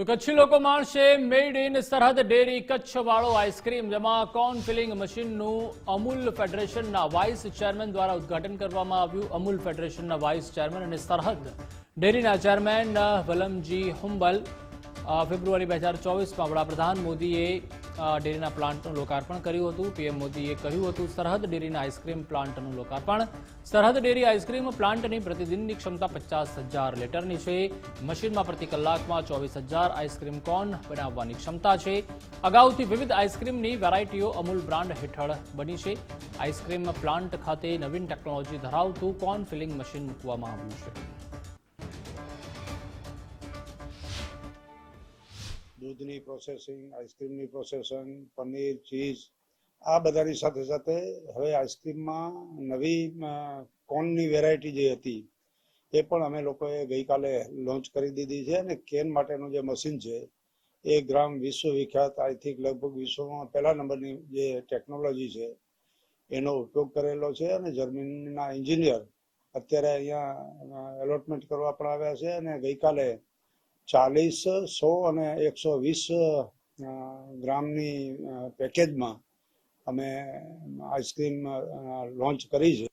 તો કચ્છી લોકો માણશે made in Sarhad dairy Kutch વાળો આઈસ્ક્રીમ, જેમાં કોર્ન ફિલિંગ મશીનનું અમૂલ ફેડરેશનના વાઇસ ચેરમેન દ્વારા ઉદઘાટન કરવામાં આવ્યું. અમૂલ ફેડરેશનના વાઇસ ચેરમેન અને સરહદ ડેરીના ચેરમેન વલમજી હુંબલ. ફેબ્રુઆરી બે હજાર ચોવીસમાં વડાપ્રધાન મોદીએ ડેરીના પ્લાન્ટનું લોકાર્પણ કર્યું હતું. પીએમ મોદીએ કહ્યું હતું, સરહદ ડેરીના આઈસ્ક્રીમ પ્લાન્ટનું લોકાર્પણ. સરહદ ડેરી આઈસ્ક્રીમ પ્લાન્ટની પ્રતિદિનની ક્ષમતા પચાસ હજાર લીટરની છે. મશીનમાં પ્રતિ કલાકમાં ચોવીસ હજાર આઈસ્ક્રીમ કોન બનાવવાની ક્ષમતા છે. અગાઉથી વિવિધ આઈસ્ક્રીમની વેરાયટીઓ અમૂલ બ્રાન્ડ હેઠળ બની છે. આઈસ્ક્રીમ પ્લાન્ટ ખાતે નવીન ટેકનોલોજી ધરાવતું કોન ફિલિંગ મશીન મૂકવામાં આવ્યું છે. દૂધની પ્રોસેસિંગ આઈસ્ક્રીમની પ્રોસેસિંગ પનીર ચીઝ આ બધાની સાથે સાથે હવે આઈસ્ક્રીમમાં નવી કોનની વેરાયટી જે હતી, એ પણ અમે લોકોએ ગઈકાલે લોન્ચ કરી દીધી છે અને કેન માટેનું જે મશીન છે, એ ગ્રામ વિશ્વ વિખ્યાત આઈ થિંક લગભગ વિશ્વમાં પહેલા નંબરની જે ટેકનોલોજી છે, એનો ઉપયોગ કરેલો છે અને જર્મનીના એન્જિનિયર અત્યારે અહીંયા એલોટમેન્ટ કરવા પણ આવ્યા છે અને ગઈકાલે ચાલીસ સો અને એકસો વીસ ગ્રામની પેકેજમાં અમે આઈસ્ક્રીમ લોન્ચ કરી છે.